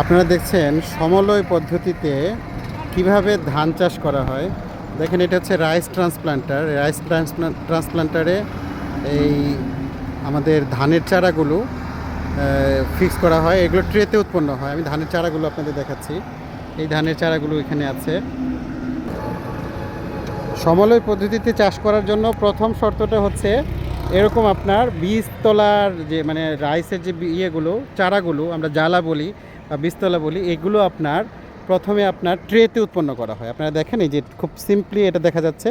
আপনারা দেখছেন সমলয় পদ্ধতিতে কীভাবে ধান চাষ করা হয়। দেখেন, এটা হচ্ছে রাইস ট্রান্সপ্লান্টার। রাইস ট্রান্সপ্লান্টারে এই আমাদের ধানের চারাগুলো ফিক্স করা হয়। এগুলো ট্রেতে উৎপন্ন হয়। আমি ধানের চারাগুলো আপনাদের দেখাচ্ছি। এই ধানের চারাগুলো এখানে আছে। সমলয় পদ্ধতিতে চাষ করার জন্য প্রথম শর্তটা হচ্ছে, এরকম আপনার বীজতলার যে মানে রাইসের যে ইয়েগুলো, চারাগুলো আমরা জ্বালা বলি বা বীজতলা বলি, এগুলো আপনার প্রথমে আপনার ট্রেতে উৎপন্ন করা হয়। আপনারা দেখেন এই যে খুব সিম্পলি এটা দেখা যাচ্ছে,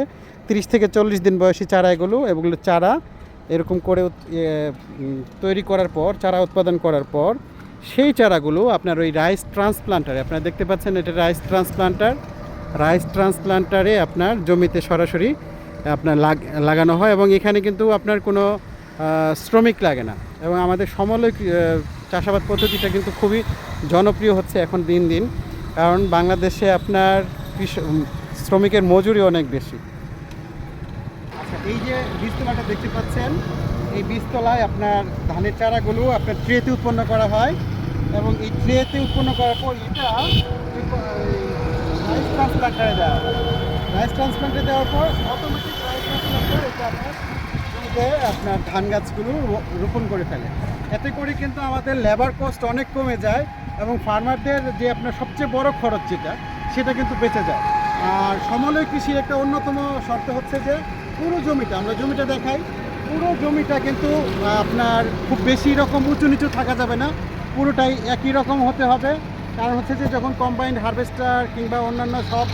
তিরিশ থেকে চল্লিশ দিন বয়সী চারা এগুলো এগুলো চারা এরকম করে তৈরি করার পর, চারা উৎপাদন করার পর, সেই চারাগুলো আপনার ওই রাইস ট্রান্সপ্লান্টারে আপনারা দেখতে পাচ্ছেন এটা রাইস ট্রান্সপ্লান্টার রাইস ট্রান্সপ্লান্টারে আপনার জমিতে সরাসরি আপনার লাগ- লাগানো হয় এবং এখানে কিন্তু আপনার কোনো শ্রমিক লাগে না। এবং আমাদের সমলয় চাষাবাদ পদ্ধতিটা কিন্তু খুবই জনপ্রিয় হচ্ছে এখন দিন দিন। কারণ বাংলাদেশে আপনার শ্রমিকের মজুরি অনেক বেশি। আচ্ছা এই যে বীজতলাটা দেখতে পাচ্ছেন, এই বীজতলায় আপনার ধানের চারাগুলো আপনার ট্রেতে উৎপন্ন করা হয় এবং এই ট্রেতে উৎপন্ন করার পর এটা রাইস ট্রান্সপ্লান্টারে দেওয়া হয়। রাইস ট্রান্সপ্লান্টে দেওয়ার পর অটোমেটিক রাইস এটা আপনার জমিতে আপনার ধান গাছগুলো রোপণ করে ফেলে। এতে করে কিন্তু আমাদের লেবার কস্ট অনেক কমে যায় এবং ফার্মারদের যে আপনার সবচেয়ে বড় খরচ যেটা, সেটা কিন্তু বেঁচে যায়। আর সমলয় কৃষির একটা অন্যতম শর্ত হচ্ছে যে, পুরো জমিটা, আমরা জমিটা দেখাই, পুরো জমিটা কিন্তু আপনার খুব বেশি রকম উঁচু নিচু থাকা যাবে না, পুরোটাই একই রকম হতে হবে। কারণ হচ্ছে যে, যখন কম্বাইন্ড হারভেস্টার কিংবা অন্যান্য সব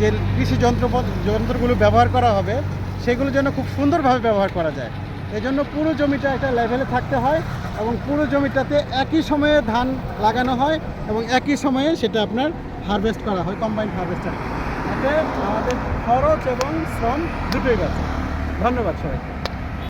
যে কৃষি যন্ত্র যন্ত্রগুলো ব্যবহার করা হবে সেগুলো যেন খুব সুন্দরভাবে ব্যবহার করা যায়। এজন্য পুরো জমিটা একটা লেভেলে থাকতে হয় এবং পুরো জমিটাতে একই সময়ে ধান লাগানো হয় এবং একই সময়ে সেটা আপনার হারভেস্ট করা হয় কম্বাইন্ড হারভেস্টার এতে আমাদের খরচ এবং শ্রম দুটোই গেছে ধন্যবাদ সবাইকে।